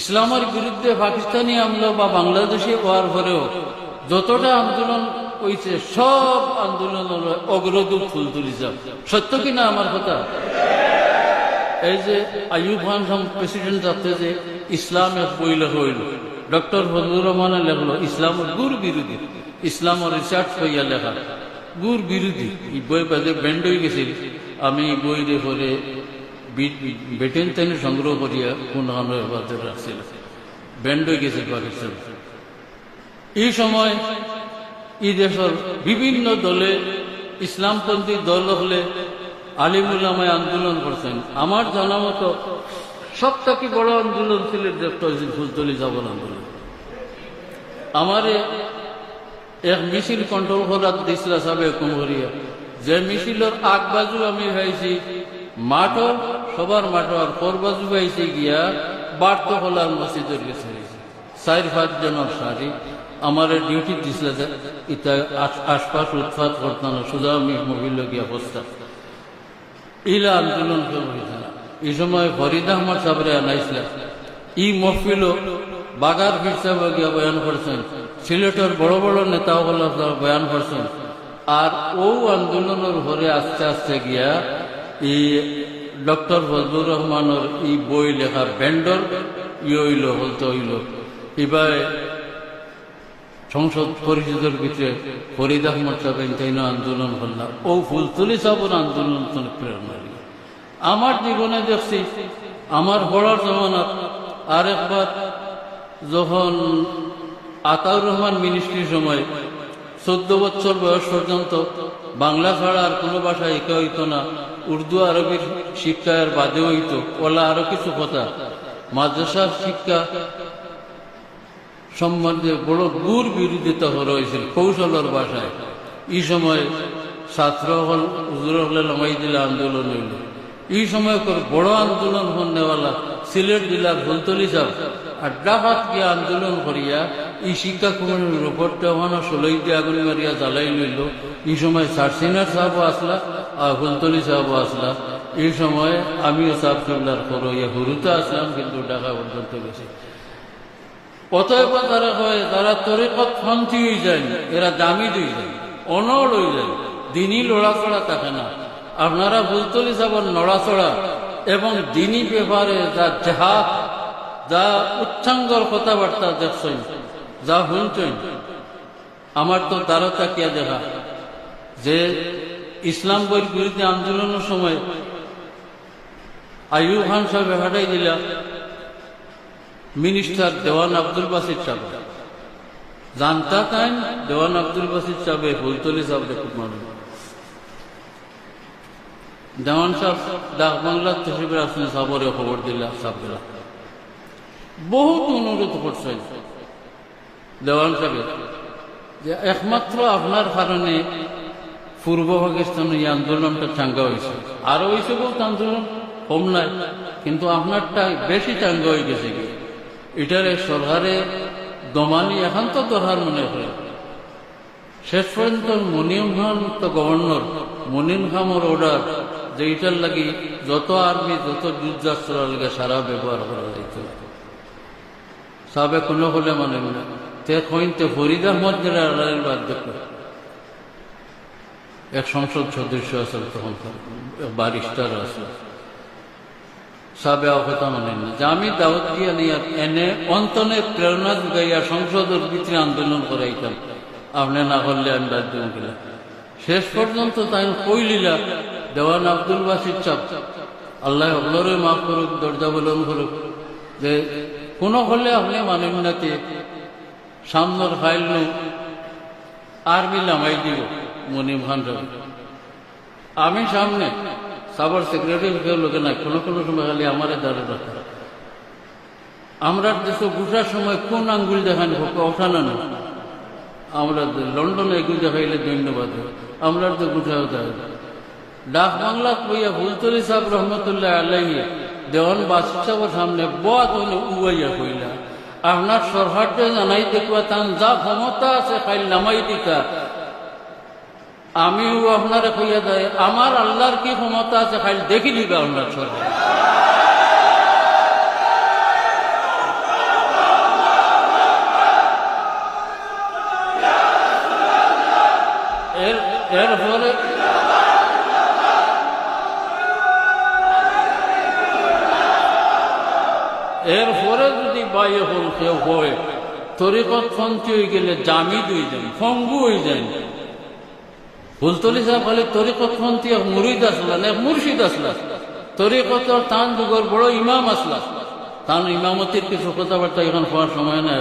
ইসলামের বিরুদ্ধে পাকিস্তানি আমলা বা বাংলাদেশে হওয়ার পরেও যতটা আন্দোলন হয়েছে সব আন্দোলনের অগ্রদূত ফুলতলি সাহেব সত্য কিনা আমার কথা? এই যে আইয়ুব খান প্রেসিডেন্ট যাতে যে ইসলাম এক বই লেখা হইল, ডক্টর ফজলুর রহমানে লেখলো, ইসলামের গুর বিরোধী, ইসলামের রিসার্চ হইয়া লেখা। গুর বিরোধী। এই বই বাদে ব্যান্ড হয়ে গেছিল আমি এই বই পরে বেটেন তেনে সংগ্রহ করিয়া বাদে রাখছিল ব্যান্ড হয়ে গেছিল পাকিস্তান। এই সময় এই দেশের বিভিন্ন দলে ইসলামপন্থী দল হলে আলিমুল্লামায় আন্দোলন করছেন। আমার জানা মতো সব থেকে বড় আন্দোলন ছিল ফুলতলি যাবন আন্দোলন। আমারে এক মিছিল কন্ট্রোল করার দিছিল সাবে কুমহরিয়া যে মিছিলের আগ বাজু আমি ভাইছি মাঠও, সবার মাঠও আর পর বাজু ভাইছি গিয়া বাড়তো হলার মসজিদের গেছে চার পাঁচ জনের সারি আমার ডিউটি দিছিল যে ইটা আশ- আশপাশ উৎপাত করতাম না শুধু আমি মহিলা গিয়া বসতাম ইলা আন্দোলন হয়েছে এই সময় ফরিদ আহমদ সাবরে আনাইছিল, ই মহফিল বাগার সাহেব গিয়া বয়ান করছেন। সিলেটের বড় বড় নেতা বয়ান করছেন। আর ও আন্দোলনের ঘরে আস্তে আস্তে গিয়া এই ডক্টর ফজলুর রহমানের এই বই লেখা ব্যান্ডর ই হইল, বলতে হইল। এবার সংসদ পরিষদের ভিতরে ফরিদ আহমদ সাহেব তাই আন্দোলন করলাম ও ফুলতুলি সাহেবের আন্দোলন প্রেরণা আমার জীবনে দেখছি, আমার পড়ার আর আরেকবার যখন আতাউর রহমান মিনিস্ট্রির সময় চোদ্দ বছর বয়স পর্যন্ত বাংলা ছাড়া আর কোনো ভাষা একা হইতো না, উর্দু আরবির শিক্ষা আর বাদে হইতো, ওলা আরও কিছু কথা। মাদ্রাসার শিক্ষা সম্বন্ধে বড় দূর বিরোধিতা হয়েছিল কৌশলের ভাষায়। এই সময় ছাত্র হল, হুজুর হলে লমাই দিলে আন্দোলন হইল। এই সময় বড় আন্দোলন হন্যওয়ালা সিলেট জেলার ফুলতলি সাহেব আর ডাকাত গিয়ে আন্দোলন করিয়া এই শিক্ষা কমিটির রিপোর্টটা ওখানে ষোলোই দিয়ে আগুন মারিয়া জ্বালাই লইল। এই সময় সারসিনার সাহেবও আসলা, আর ফুলতলি সাহেবও আসলা। এই সময় আমিও সাহেব কিবলার করো ইয়া হুরুতে আসলাম, কিন্তু ঢাকা পর্যন্ত গেছি। অতএব তারা হয় তারা তরিকত ফন্থি হয়ে যায়, এরা দামি দুই যায় অনড় হয়ে যায়। দিনই লড়াচড়া থাকে না। আপনারা বুলতলি যাবার নড়াচড়া এবং দিনী ব্যাপারে যা জেহাদ যা উচ্চাঙ্গর কথাবার্তা দেখছেন, যা শুনছেন, আমার তো দ্বারা তাকিয়া দেখা। যে ইসলাম বইয়ের বিরুদ্ধে আন্দোলনের সময় আইয়ুব খান সাহেব হাঁটাই দিলা মিনিস্টার দেওয়ান আব্দুল বাসির সাহেব। জানতা তাই দেওয়ান আব্দুল বাসির সাহেব ফুলতলি সাহেব খুব মানুষ। দেওয়ান সাহেব ডাক বাংলা তহরিবের আসলে সাবরে খবর বহুত অনুরোধ করছেন দেওয়ান সাহেব, যে একমাত্র আপনার কারণে পূর্ব পাকিস্তানে এই আন্দোলনটা চাঙ্গা হয়েছে। আরও হয়েছে বহুত আন্দোলন কম নাই, কিন্তু আপনারটা বেশি চাঙ্গা হয়ে গেছে। কি এটারে সরকারে দমানি এখন তো দরকার মনে করে। শেষ পর্যন্ত মনিম খান, তো গভর্নর, মনিম খামর অর্ডার যে এটার লাগি যত আর্মি, যত যুদ্ধাস্ত্র লাগে সারা ব্যবহার করা যাইত। সাবে কোনো হলে মানে না তে কইতে ফরিদ আহমদ বাধ্য করে এক সংসদ সদস্য আছে তখন বারিস্টার আছে। সাবে কথা মানে না যে আমি দাওয়াত দিয়ে নিয়ে এনে অন্তনে প্রেরণা যোগাইয়া সংসদের ভিতরে আন্দোলন করাইতাম। আপনি না করলে আমি বাধ্য গেলাম শেষ পর্যন্ত তাই কইলিলা দেওয়ান আব্দুল বাসির চাপ। আল্লাহ অগ্লরে মাফ করুক, দরজা বলন করুক যে কোনো হলে মানেন নাকি সামনের ফাইল নু আর্মি লামাই দিব মনিম খান আমি সামনে সাবার সেক্রেটারি লোকে না কোনো কোনো সময় খালি আমারে দাঁড়ে রাখা। আমরা দেশে গুটার সময় কোন আঙ্গুল দেখান ওঠানো না। আমরা লন্ডনে এগুলো দেখাইলে ধন্যবাদ। আমরা তো গুঠাও দেয়। ডাক বাংলা কইয়া ফুলতলি সাহেব রহমতুল্লাহ আল্লাহ দেওয়ান বাদশাহের সামনে হইলে উবাইয়া কইলা, আপনার সরকারটা জানাই দেখবা তান যা ক্ষমতা আছে খাইল নামাই দিতা। আমিও আপনারা কইয়া দেয় আমার আল্লাহর কি ক্ষমতা আছে খালি দেখি দিবে আপনার এর এরপরে এরপরে যদি বাইয়ে হল, কেউ হয় তরিকত ফন্তি হয়ে গেলে জামি দুই যান, ফঙ্গু হয়ে যান। ফুলতলি সাহেব বলে, তরিকত ফন্তি এক মুরিদ আসলাম এক মুর্শিদ আসলা। তরিকত তান যুগর বড় ইমাম আসলা। তান ইমামতির কিছু কথাবার্তা এখন হওয়ার সময় না